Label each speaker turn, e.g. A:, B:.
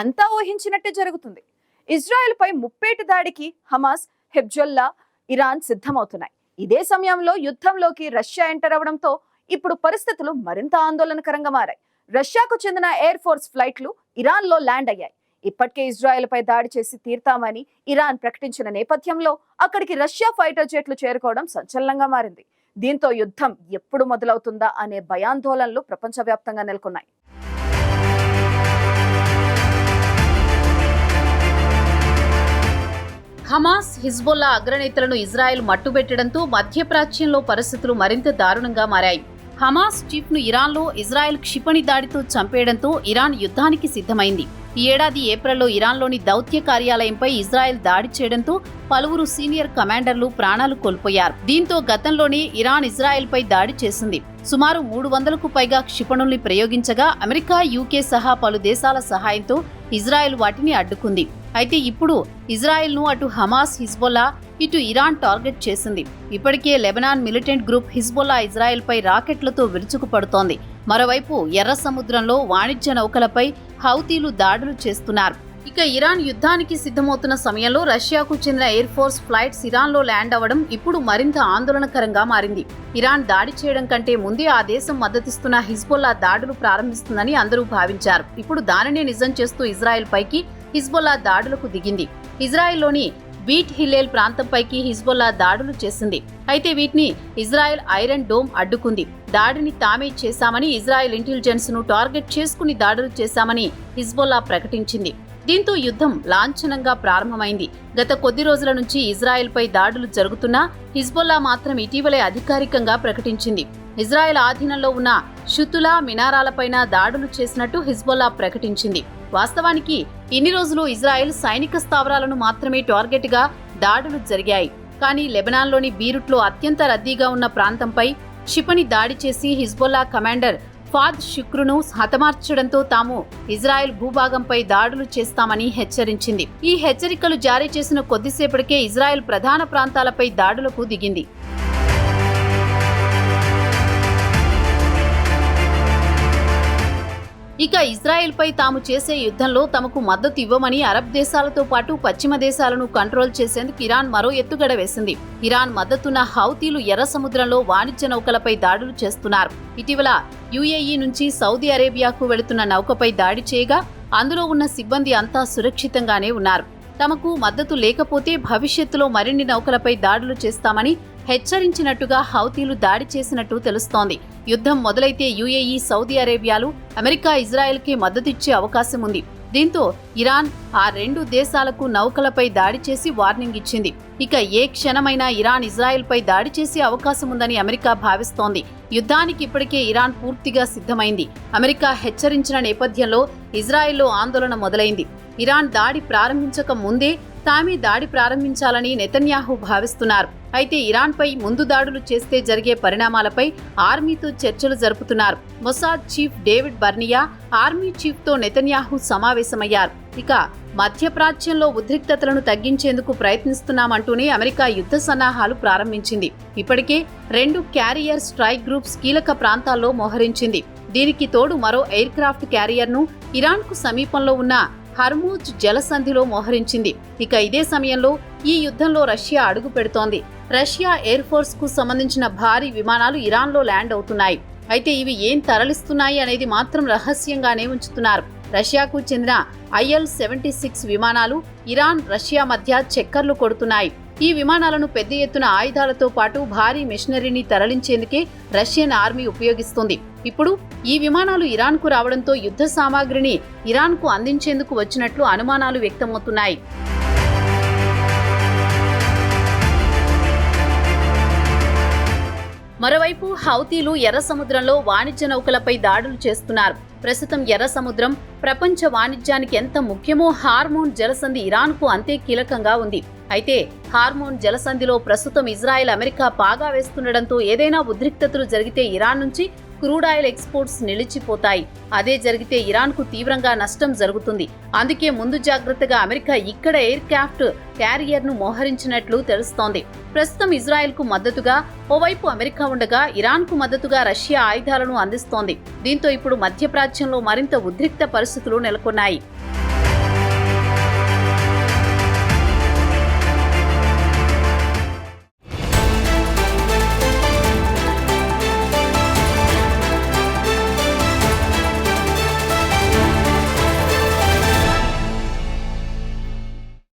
A: అంతా ఊహించినట్టే జరుగుతుంది. ఇజ్రాయెల్పై ముప్పేటి దాడికి హమాస్ హెబ్జొల్లా ఇరాన్ సిద్ధమవుతున్నాయి. ఇదే సమయంలో యుద్ధంలోకి రష్యా ఎంటర్ అవడంతో ఇప్పుడు పరిస్థితులు మరింత ఆందోళనకరంగా మారాయి. రష్యాకు చెందిన ఎయిర్ ఫోర్స్ ఫ్లైట్లు ఇరాన్లో ల్యాండ్ అయ్యాయి. ఇప్పటికే ఇజ్రాయెల్పై దాడి చేసి తీర్తామని ఇరాన్ ప్రకటించిన నేపథ్యంలో అక్కడికి రష్యా ఫైటర్ జెట్లు చేరుకోవడం సంచలనంగా మారింది. దీంతో యుద్ధం ఎప్పుడు మొదలవుతుందా అనే భయాందోళనలు ప్రపంచవ్యాప్తంగా నెలకొన్నాయి.
B: హిజ్బుల్లా అగ్రనేతలను ఇజ్రాయెల్ మట్టుబెట్టడంతో మధ్యప్రాచ్యంలో పరిస్థితులు మరింత దారుణంగా మారాయి. హమాస్ చీఫ్ను ఇరాన్లో ఇజ్రాయెల్ క్షిపణి దాడితో చంపేయడంతో ఇరాన్ యుద్ధానికి సిద్ధమైంది. ఈ ఏడాది ఏప్రిల్లో ఇరాన్లోని దౌత్య కార్యాలయంపై ఇజ్రాయెల్ దాడి చేయడంతో పలువురు సీనియర్ కమాండర్లు ప్రాణాలు కోల్పోయారు. దీంతో గతంలోనే ఇరాన్ ఇజ్రాయెల్పై దాడి చేసింది. సుమారు మూడు వందలకు పైగా క్షిపణుల్ని ప్రయోగించగా అమెరికా యూకే సహా పలు దేశాల సహాయంతో ఇజ్రాయెల్ వాటిని అడ్డుకుంది. అయితే ఇప్పుడు ఇజ్రాయెల్ను అటు హమాస్ హిజ్బొల్లా ఇటు ఇరాన్ టార్గెట్ చేసింది. ఇప్పటికే లెబనాన్ మిలిటెంట్ గ్రూప్ హిజ్బొల్లా ఇజ్రాయెల్పై రాకెట్లతో విరుచుకుపడుతోంది. మరోవైపు ఎర్ర సముద్రంలో వాణిజ్య నౌకలపై హౌతీలు దాడులు చేస్తున్నారు. ఇక ఇరాన్ యుద్ధానికి సిద్ధమవుతున్న సమయంలో రష్యాకు చెందిన ఎయిర్ ఫోర్స్ ఫ్లైట్స్ ఇరాన్లో ల్యాండ్ అవ్వడం ఇప్పుడు మరింత ఆందోళనకరంగా మారింది. ఇరాన్ దాడి చేయడం కంటే ముందే ఆ దేశం మద్దతిస్తున్న హిజ్బొల్లా దాడులు ప్రారంభిస్తుందని అందరూ భావించారు. ఇప్పుడు దానినే నిజం చేస్తూ ఇజ్రాయెల్ పైకి హిజ్బొల్లా దాడులకు దిగింది. ఇజ్రాయెల్లోని బీట్ హిల్లేల్ ప్రాంతంపైకి హిజ్బొల్లా దాడులు చేసింది. అయితే వీటిని ఇజ్రాయెల్ ఐరన్ డోమ్ అడ్డుకుంది. దాడిని తామే చేశామని ఇజ్రాయెల్ ఇంటెలిజెన్స్ను టార్గెట్ చేసుకుని దాడులు చేశామని హిజ్బొల్లా ప్రకటించింది. దీంతో యుద్ధం లాంఛనంగా ప్రారంభమైంది. గత కొద్ది రోజుల నుంచి ఇజ్రాయెల్పై దాడులు జరుగుతున్నా హిజ్బొల్లా మాత్రం ఇటీవలే అధికారికంగా ప్రకటించింది. ఇజ్రాయెల్ ఆధీనంలో ఉన్న షుతులా మినారాలపైన దాడులు చేసినట్టు హిజ్బొల్లా ప్రకటించింది. వాస్తవానికి ఇన్ని రోజులు ఇజ్రాయెల్ సైనిక స్థావరాలను మాత్రమే టార్గెట్గా దాడులు జరిగాయి. కానీ లెబనాన్లోని బీరుట్లో అత్యంత రద్దీగా ఉన్న ప్రాంతంపై క్షిపణి దాడి చేసి హిజ్బొల్లా కమాండర్ ఫాద్ శుక్రును హతమార్చడంతో తాము ఇజ్రాయెల్ భూభాగంపై దాడులు చేస్తామని హెచ్చరించింది. ఈ హెచ్చరికలు జారీ చేసిన కొద్దిసేపటికే ఇజ్రాయెల్ ప్రధాన ప్రాంతాలపై దాడులకు దిగింది. ఇక ఇజ్రాయెల్పై తాము చేసే యుద్ధంలో తమకు మద్దతు ఇవ్వమని అరబ్ దేశాలతో పాటు పశ్చిమ దేశాలను కంట్రోల్ చేసేందుకు ఇరాన్ మరో ఎత్తుగడ వేసింది. ఇరాన్ మద్దతున్న హౌతీలు ఎర్ర సముద్రంలో వాణిజ్య నౌకలపై దాడులు చేస్తున్నారు. ఇటీవల యుఏఈ నుంచి సౌదీ అరేబియాకు వెళుతున్న నౌకపై దాడి చేయగా అందులో ఉన్న సిబ్బంది అంతా సురక్షితంగానే ఉన్నారు. తమకు మద్దతు లేకపోతే భవిష్యత్తులో మరిన్ని నౌకలపై దాడులు చేస్తామని హెచ్చరించినట్టుగా హౌతీలు దాడి చేసినట్టు తెలుస్తోంది. యుద్ధం మొదలైతే యుఏఈ సౌదీ అరేబియాలు అమెరికా ఇజ్రాయెల్కి మద్దతిచ్చే అవకాశం ఉంది దీంతో ఇరాన్ ఆ రెండు దేశాలకు నౌకలపై దాడి చేసి వార్నింగ్ ఇచ్చింది. ఇక ఏ క్షణమైనా ఇరాన్ ఇజ్రాయెల్పై దాడి చేసే అవకాశం ఉందని అమెరికా భావిస్తోంది. యుద్ధానికి ఇప్పటికే ఇరాన్ పూర్తిగా సిద్ధమైంది. అమెరికా హెచ్చరించిన నేపథ్యంలో ఇజ్రాయెల్లో ఆందోళన మొదలైంది. ఇరాన్ దాడి ప్రారంభించక ముందే తామే దాడి ప్రారంభించాలని నెతన్యాహు భావిస్తున్నారు. అయితే ఇరాన్పై ముందు దాడులు చేస్తే జరిగే పరిణామాలపై ఆర్మీతో చర్చలు జరుపుతున్నారు. Mossad chief David Barnea army చీఫ్తో Netanyahu సమావేశమయ్యారు. ఇక మధ్యప్రాచ్యంలో ఉద్రిక్తతలను తగ్గించేందుకు ప్రయత్నిస్తున్నామంటూనే అమెరికా యుద్ధ సన్నాహాలు ప్రారంభించింది. ఇప్పటికే రెండు క్యారియర్ స్ట్రైక్ గ్రూప్స్ కీలక ప్రాంతాల్లో మోహరించింది. దీనికి తోడు మరో ఎయిర్ క్రాఫ్ట్ క్యారియర్ను ఇరాన్కు సమీపంలో ఉన్న హర్మూజ్ జలసంధిలో మోహరించింది. ఇక ఇదే సమయంలో ఈ యుద్ధంలో రష్యా అడుగు పెడుతోంది. రష్యా ఎయిర్ ఫోర్స్కు సంబంధించిన భారీ విమానాలు ఇరాన్లో ల్యాండ్ అవుతున్నాయి. అయితే ఇవి ఏం తరలిస్తున్నాయి అనేది మాత్రం రహస్యంగానే ఉంచుతున్నారు. రష్యాకు చెందిన ఐఎల్ సెవెంటీ సిక్స్ విమానాలు ఇరాన్ రష్యా మధ్య చక్కర్లు కొడుతున్నాయి. ఈ విమానాలను పెద్ద ఎత్తున ఆయుధాలతో పాటు భారీ మెషినరీని తరలించేందుకే రష్యన్ ఆర్మీ ఉపయోగిస్తుంది. ఇప్పుడు ఈ విమానాలు ఇరాన్కు రావడంతో యుద్ధ సామాగ్రిని ఇరాన్కు అందించేందుకు వచ్చినట్లు అనుమానాలు వ్యక్తమవుతున్నాయి. మరోవైపు హౌతీలు ఎర్ర సముద్రంలో వాణిజ్య నౌకలపై దాడులు చేస్తున్నారు. ప్రస్తుతం ఎర్ర సముద్రం ప్రపంచ వాణిజ్యానికి ఎంత ముఖ్యమో హార్మోన్ జలసంధి ఇరాన్కు అంతే కీలకంగా ఉంది. అయితే హార్మోన్ జలసంధిలో ప్రస్తుతం ఇజ్రాయెల్ అమెరికా పాగా వేస్తుండటంతో ఏదైనా ఉద్రిక్తతలు జరిగితే ఇరాన్ నుంచి క్రూడ్ ఆయిల్ ఎక్స్పోర్ట్స్ నిలిచిపోతాయి. అదే జరిగితే ఇరాన్కు తీవ్రంగా నష్టం జరుగుతుంది. అందుకే ముందు జాగ్రత్తగా అమెరికా ఇక్కడ ఎయిర్ క్రాఫ్ట్ క్యారియర్ను మోహరించినట్లు తెలుస్తోంది. ప్రస్తుతం ఇజ్రాయెల్కు మద్దతుగా ఓవైపు అమెరికా ఉండగా ఇరాన్కు మద్దతుగా రష్యా ఆయుధాలను అందిస్తోంది. దీంతో ఇప్పుడు మధ్యప్రాచ్యంలో మరింత ఉద్రిక్త పరిస్థితులు నెలకొన్నాయి.